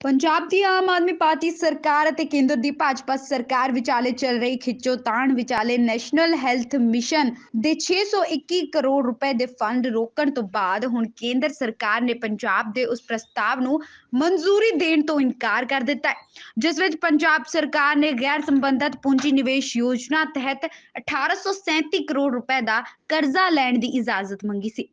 ਪੰਜਾਬ ਦੀ ਆਮ ਆਦਮੀ ਪਾਰਟੀ ਸਰਕਾਰ ਅਤੇ ਕੇਂਦਰ ਦੀ ਭਾਜਪਾ ਸਰਕਾਰ ਵਿਚਾਲੇ ਚੱਲ ਰਹੀ ਖਿੱਚੋਤਾਣ ਵਿਚਾਲੇ ਨੈਸ਼ਨਲ ਹੈਲਥ ਮਿਸ਼ਨ ਦੇ 621 ਕਰੋੜ ਰੁਪਏ ਦੇ ਫੰਡ ਰੋਕਣ ਤੋਂ ਬਾਅਦ ਹੁਣ ਕੇਂਦਰ ਸਰਕਾਰ ਨੇ ਪੰਜਾਬ ਦੇ ਉਸ ਪ੍ਰਸਤਾਵ ਨੂੰ ਮਨਜ਼ੂਰੀ ਦੇਣ ਤੋਂ ਇਨਕਾਰ ਕਰ ਦਿੱਤਾ ਹੈ, ਜਿਸ ਵਿੱਚ ਪੰਜਾਬ ਸਰਕਾਰ ਨੇ ਗੈਰ ਸੰਬੰਧਤ ਪੂੰਜੀ ਨਿਵੇਸ਼ ਯੋਜਨਾ ਤਹਿਤ 1837 ਕਰੋੜ ਰੁਪਏ ਦਾ ਕਰਜ਼ਾ ਲੈਣ ਦੀ ਇਜਾਜ਼ਤ ਮੰਗੀ ਸੀ।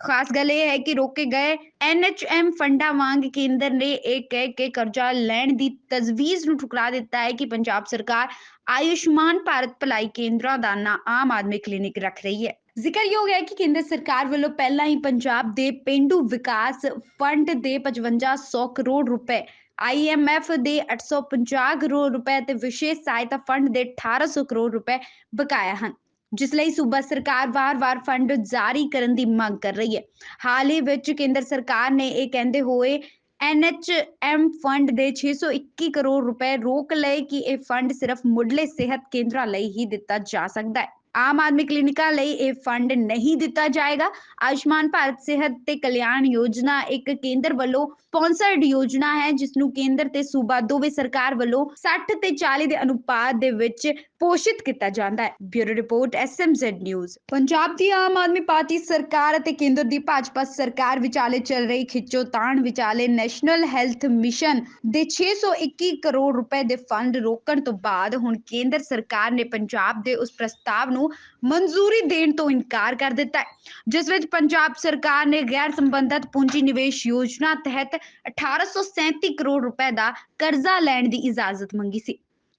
ਖਾਸ ਗੱਲ ਇਹ ਹੈ ਕਿ ਰੋਕੇ ਗਏ ਐਨਐਚਐਮ ਫੰਡਾਂ ਵਾਂਗ ਕੇਂਦਰ ਨੇ ਇਹ ਕਹਿ ਕੇ ਕਰਜ਼ਾ ਲੈਣ ਦੀ ਤਜਵੀਜ਼ ਨੂੰ ਠੁਕਰਾ ਦਿੱਤਾ ਹੈ ਕਿ ਪੰਜਾਬ ਸਰਕਾਰ ਆਯੁਸ਼ਮਾਨ ਭਾਰਤ ਭਲਾਈ ਕੇਂਦਰਾਂ ਦਾ ਨਾਂ ਆਮ ਆਦਮੀ ਕਲੀਨਿਕ ਰੱਖ ਰਹੀ ਹੈ। ਜ਼ਿਕਰਯੋਗ ਹੈ ਕਿ ਕੇਂਦਰ ਸਰਕਾਰ ਵੱਲੋਂ ਪਹਿਲਾਂ ਹੀ ਪੰਜਾਬ ਦੇ ਪਿੰਡੂ ਵਿਕਾਸ ਫੰਡ ਦੇ 5500 ਕਰੋੜ ਰੁਪਏ ਆਈਐਮਐਫ ਦੇ 850 ਕਰੋੜ ਰੁਪਏ ਤੇ ਵਿਸ਼ੇਸ਼ ਸਹਾਇਤਾ ਫੰਡ ਦੇ 1800 ਕਰੋੜ ਰੁਪਏ ਬਕਾਇਆ ਹਨ। ਜਿਸ ਲਈ ਸੂਬਾ ਸਰਕਾਰ ਵਾਰ-ਵਾਰ ਫੰਡ ਜਾਰੀ ਕਰਨ ਦੀ ਮੰਗ ਕਰ ਰਹੀ ਹੈ। ਹਾਲ ਹੀ ਵਿੱਚ ਕੇਂਦਰ ਸਰਕਾਰ ਨੇ ਇਹ ਕਹਿੰਦੇ ਹੋਏ ਐਨਐਚਐਮ ਫੰਡ ਦੇ 621 ਕਰੋੜ ਰੁਪਏ ਰੋਕ ਲਏ ਕਿ ਇਹ ਫੰਡ ਸਿਰਫ ਮੁੱਢਲੇ ਸਿਹਤ ਕੇਂਦਰਾਂ ਲਈ ਹੀ ਦਿੱਤਾ ਜਾ ਸਕਦਾ ਹੈ। ਆਮ ਆਦਮੀ ਕਲੀਨਿਕਾਂ ਲਈ ਇਹ ਫੰਡ ਨਹੀਂ ਦਿੱਤਾ ਜਾਏਗਾ। ਆਯੁਸ਼ਮਾਨ ਭਾਰਤ ਸਿਹਤ ਤੇ ਕਲਿਆਣ ਯੋਜਨਾ ਇੱਕ ਕੇਂਦਰ ਵੱਲੋਂ ਸਪਾਂਸਰਡ ਯੋਜਨਾ ਹੈ ਜਿਸ ਨੂੰ ਕੇਂਦਰ ਤੇ ਸੂਬਾ ਦੋਵੇਂ ਸਰਕਾਰ ਵੱਲੋਂ 60 ਤੇ 40 ਦੇ ਅਨੁਪਾਤ ਦੇ ਵਿੱਚ ਪੋਸ਼ਿਤ ਕੀਤਾ ਜਾਂਦਾ ਹੈ। Bureau report SMZ news. Punjab ਦੀ ਆਮ ਆਦਮੀ ਪਾਰਟੀ ਸਰਕਾਰ ਅਤੇ ਕੇਂਦਰ ਦੀ ਭਾਜਪਾ ਸਰਕਾਰ ਵਿਚਾਲੇ ਚੱਲ ਰਹੀ ਖਿੱਚੋ ਤਾਣ ਵਿਚਾਲੇ ਨੈਸ਼ਨਲ ਹੈਲਥ ਮਿਸ਼ਨ ਦੇ 621 ਕਰੋੜ ਰੁਪਏ ਦੇ ਫੰਡ ਰੋਕਣ ਤੋਂ ਬਾਅਦ ਹੁਣ ਕੇਂਦਰ ਸਰਕਾਰ ਨੇ ਪੰਜਾਬ ਦੇ ਉਸ ਪ੍ਰਸਤਾਵ ਨੂੰ ਮਨਜ਼ੂਰੀ ਦੇਣ ਤੋਂ ਇਨਕਾਰ ਕਰ ਦਿੱਤਾ ਹੈ। ਜਿਸ ਵਿੱਚ ਪੰਜਾਬ ਸਰਕਾਰ ਨੇ ਗੈਰ ਸੰਬੰਧਿਤ ਪੂੰਜੀ ਨਿਵੇਸ਼ ਯੋਜਨਾ ਤਹਿਤ 1837 ਕਰੋੜ ਰੁਪਏ ਦਾ ਕਰਜ਼ਾ ਲੈਣ ਦੀ ਇਜਾਜ਼ਤ ਮੰਗੀ ਸੀ।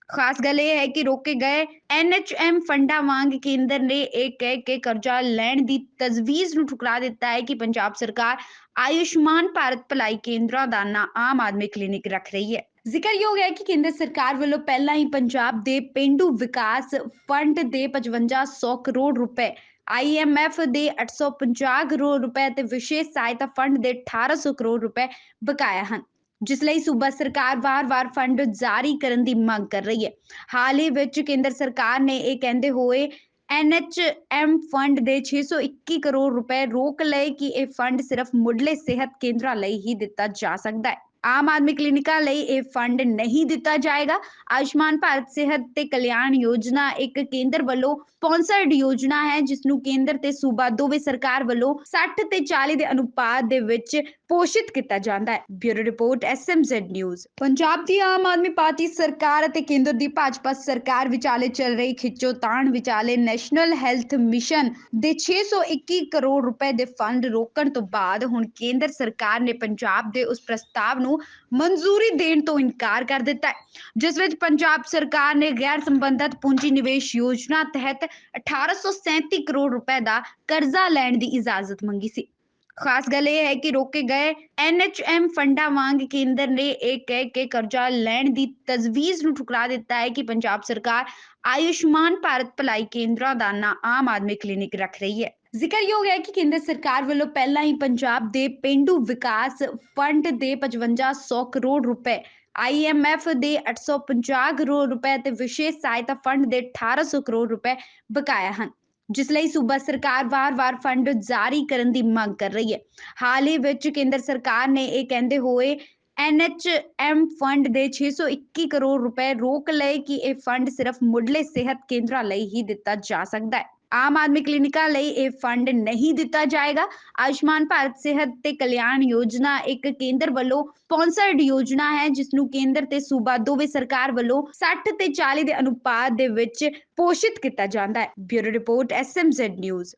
ਖਾਸ ਗੱਲ ਇਹ ਹੈ ਕਿ ਰੋਕੇ ਗਏ ਐਨਐਚਐਮ ਫੰਡਾਂ ਵਾਂਗ ਕੇਂਦਰ ਨੇ ਇਹ ਕਹਿ ਕੇ ਕਰਜ਼ਾ ਲੈਣ ਦੀ ਤਜਵੀਜ਼ ਨੂੰ ਠੁਕਰਾ ਦਿੱਤਾ ਹੈ ਕਿ ਪੰਜਾਬ ਸਰਕਾਰ ਆਯੁਸ਼ਮਾਨ ਭਾਰਤ ਭਲਾਈ ਕੇਂਦਰਾਂ ਦਾ ਨਾਂ ਆਮ ਆਦਮੀ ਕਲੀਨਿਕ ਰੱਖ ਰਹੀ ਹੈ। ਜ਼ਿਕਰਯੋਗ ਹੈ ਕਿ ਕੇਂਦਰ ਸਰਕਾਰ ਵੱਲੋਂ ਪਹਿਲਾਂ ਹੀ ਪੰਜਾਬ ਦੇ ਪਿੰਡੂ ਵਿਕਾਸ ਫੰਡ ਦੇ 5500 ਕਰੋੜ ਰੁਪਏ ਆਈਐਮਐਫ ਦੇ 850 ਕਰੋੜ ਰੁਪਏ ਤੇ ਵਿਸ਼ੇਸ਼ ਸਹਾਇਤਾ ਫੰਡ ਦੇ 1800 ਕਰੋੜ ਰੁਪਏ ਬਕਾਇਆ ਹਨ, ਜਿਸ ਲਈ ਸੂਬਾ ਸਰਕਾਰ ਵਾਰ-ਵਾਰ ਫੰਡ ਜਾਰੀ ਕਰਨ ਦੀ ਮੰਗ ਕਰ ਰਹੀ ਹੈ। ਹਾਲ ਹੀ ਵਿੱਚ ਕੇਂਦਰ ਸਰਕਾਰ ਨੇ ਇਹ ਕਹਿੰਦੇ ਹੋਏ ਐਨਐਚਐਮ ਫੰਡ ਦੇ 621 ਕਰੋੜ ਰੁਪਏ ਰੋਕ ਲਏ ਕਿ ਇਹ ਫੰਡ ਸਿਰਫ ਮੁੱਢਲੇ ਸਿਹਤ ਕੇਂਦਰਾਂ ਲਈ ਹੀ ਦਿੱਤਾ ਜਾ ਸਕਦਾ ਹੈ। ਆਮ ਆਦਮੀ ਕਲੀਨਿਕਾਂ ਲਈ ਇਹ ਫੰਡ ਨਹੀਂ ਦਿੱਤਾ ਜਾਏਗਾ। ਆਯੁਸ਼ਮਾਨ ਭਾਰਤ ਸਿਹਤ ਤੇ ਕਲਿਆਣ ਯੋਜਨਾ ਇੱਕ ਕੇਂਦਰ ਵੱਲੋਂ ਸਪਾਂਸਰਡ ਯੋਜਨਾ ਹੈ ਜਿਸ ਨੂੰ ਕੇਂਦਰ ਤੇ ਸੂਬਾ ਦੋਵੇਂ ਸਰਕਾਰ ਵੱਲੋਂ 60 ਤੇ 40 ਦੇ ਅਨੁਪਾਤ ਦੇ ਵਿੱਚ ਪੋਸ਼ਿਤ ਕੀਤਾ ਜਾਂਦਾ ਹੈ। Bureau report SMZ news. Punjab ਦੀ ਆਮ ਆਦਮੀ ਪਾਰਟੀ ਸਰਕਾਰ ਅਤੇ ਕੇਂਦਰ ਦੀ ਭਾਜਪਾ ਸਰਕਾਰ ਵਿਚਾਲੇ ਚੱਲ ਰਹੀ ਖਿੱਚੋਤਾਣ ਵਿਚਾਲੇ ਨੈਸ਼ਨਲ ਹੈਲਥ ਮਿਸ਼ਨ ਦੇ 621 ਕਰੋੜ ਰੁਪਏ ਦੇ ਫੰਡ ਰੋਕਣ ਤੋਂ ਬਾਅਦ ਹੁਣ ਕੇਂਦਰ ਸਰਕਾਰ ਨੇ ਪੰਜਾਬ ਦੇ ਉਸ ਪ੍ਰਸਤਾਵ ਨੂੰ ਮਨਜ਼ੂਰੀ ਦੇਣ ਤੋਂ ਇਨਕਾਰ ਕਰ ਦਿੱਤਾ ਹੈ, ਜਿਸ ਵਿੱਚ ਪੰਜਾਬ ਸਰਕਾਰ ਨੇ ਗੈਰ ਸੰਬੰਧਿਤ ਪੂੰਜੀ ਨਿਵੇਸ਼ ਯੋਜਨਾ ਤਹਿਤ 1837 ਕਰੋੜ ਰੁਪਏ ਦਾ ਕਰਜ਼ਾ ਲੈਣ ਦੀ ਇਜਾਜ਼ਤ ਮੰਗੀ ਸੀ। ਖਾਸ ਗੱਲ ਇਹ ਹੈ ਕਿ ਰੋਕੇ ਗਏ। ਐਨਐਚਐਮ ਫੰਡਾਂ ਵਾਂਗ ਕੇਂਦਰ ਨੇ ਇਹ ਕਹਿ ਕੇ ਕਰਜ਼ਾ ਲੈਣ ਦੀ ਤਜਵੀਜ਼ ਨੂੰ ਠੁਕਰਾ ਦਿੱਤਾ ਹੈ ਕਿ ਪੰਜਾਬ ਸਰਕਾਰ ਆਯੁਸ਼ਮਾਨ ਭਾਰਤ ਭਲਾਈ ਕੇਂਦਰਾਂ ਦਾ ਨਾਂ ਆਮ ਆਦਮੀ ਕਲੀਨਿਕ ਰੱਖ ਰਹੀ ਹੈ। ਜ਼ਿਕਰਯੋਗ ਹੈ ਕਿ ਕੇਂਦਰ ਸਰਕਾਰ ਵੱਲੋਂ ਪਹਿਲਾਂ ਹੀ ਪੰਜਾਬ ਦੇ ਪਿੰਡੂ ਵਿਕਾਸ ਫੰਡ ਦੇ 5500 ਕਰੋੜ ਰੁਪਏ ਆਈਐਮਐਫ ਦੇ 850 ਕਰੋੜ ਰੁਪਏ ਤੇ ਵਿਸ਼ੇਸ਼ ਸਹਾਇਤਾ ਫੰਡ ਦੇ 1800 ਕਰੋੜ ਰੁਪਏ ਬਕਾਇਆ ਹਨ। ਜਿਸ ਲਈ ਸੂਬਾ ਸਰਕਾਰ ਵਾਰ-ਵਾਰ ਫੰਡ ਜਾਰੀ ਕਰਨ ਦੀ ਮੰਗ ਕਰ ਰਹੀ ਹੈ। ਹਾਲ ਹੀ ਵਿੱਚ ਕੇਂਦਰ ਸਰਕਾਰ ਨੇ ਇਹ ਕਹਿੰਦੇ ਹੋਏ ਐਨਐਚਐਮ ਫੰਡ ਦੇ 621 ਕਰੋੜ ਰੁਪਏ ਰੋਕ ਲਏ ਕਿ ਇਹ ਫੰਡ ਸਿਰਫ ਮੁੱਢਲੇ ਸਿਹਤ ਕੇਂਦਰਾਂ ਲਈ ਹੀ ਦਿੱਤਾ ਜਾ ਸਕਦਾ ਹੈ। ਆਮ ਆਦਮੀ ਕਲੀਨਿਕਾਂ ਲਈ ਇਹ ਫੰਡ ਨਹੀਂ ਦਿੱਤਾ ਜਾਏਗਾ। ਆਯੁਸ਼ਮਾਨ ਭਾਰਤ ਸਿਹਤ ਤੇ ਕਲਿਆਣ ਯੋਜਨਾ ਇੱਕ ਕੇਂਦਰ ਵੱਲੋਂ ਸਪਾਂਸਰਡ ਯੋਜਨਾ ਹੈ ਜਿਸ ਨੂੰ ਕੇਂਦਰ ਤੇ ਸੂਬਾ ਦੋਵੇਂ ਸਰਕਾਰ ਵੱਲੋਂ 60 ਤੇ 40 ਦੇ ਅਨੁਪਾਤ ਦੇ ਵਿੱਚ ਪੋਸ਼ਿਤ ਕੀਤਾ ਜਾਂਦਾ ਹੈ। Bureau report SMZ news.